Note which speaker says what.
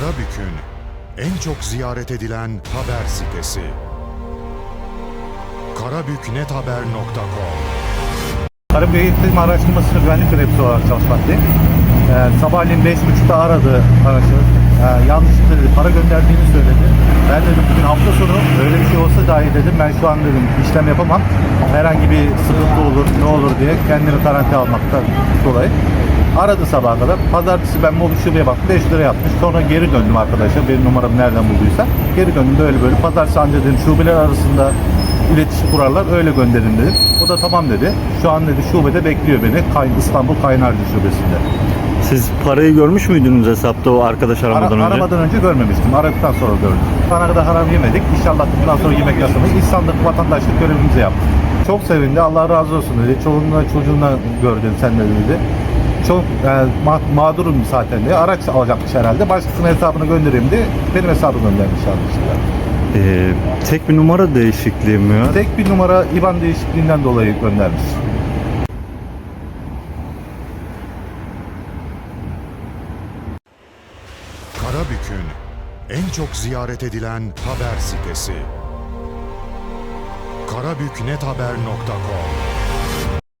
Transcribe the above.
Speaker 1: Karabük'ün en çok ziyaret edilen haber sitesi. karabüknethaber.com
Speaker 2: Karabük Eğitim Araştırması Güvenlik Görevlisi olarak çalışmaktayım. Ee, sabahleyin 5.30'da aradı arkadaşlar. Ee, yanlışlıkla dedi, para gönderdiğini söyledi. Ben dedim bugün hafta sonu öyle bir şey olsa dahi dedim ben şu an dedim işlem yapamam. Herhangi bir sıkıntı olur ne olur diye kendimi karantina almaktan dolayı. Aradı sabaha kadar. Pazartesi ben mobil şubeye baktım 5 lira yapmış. Sonra geri döndüm arkadaşlar. Benim numaramı nereden bulduysa. Geri döndüm de öyle böyle. Pazartesi anca dedim şubeler arasında iletişim kurarlar öyle gönderin dedim. O da tamam dedi. Şu an dedi şubede bekliyor beni. Kay- İstanbul Kaynarca şubesinde.
Speaker 3: Siz parayı görmüş müydünüz hesapta o arkadaş
Speaker 2: Ara-
Speaker 3: aramadan önce?
Speaker 2: Aramadan önce görmemiştim. Aradıktan sonra gördüm. Bana kadar haram yemedik. İnşallah bundan sonra yemek yasamayız. İnsanlık vatandaşlık görevimizi yaptık. Çok sevindi. Allah razı olsun dedi. Çoluğunla çocuğunla gördüm sen de dedi. Çok yani ma- mağdurum zaten diye. Araç alacakmış herhalde. Başkasının hesabını göndereyim diye benim hesabımı göndermiş arkadaşlar.
Speaker 3: Ee, tek bir numara değişikliği mi var?
Speaker 2: Tek bir numara IBAN değişikliğinden dolayı göndermiş.
Speaker 1: Karabük'ün en çok ziyaret edilen haber sitesi. karabüknethaber.com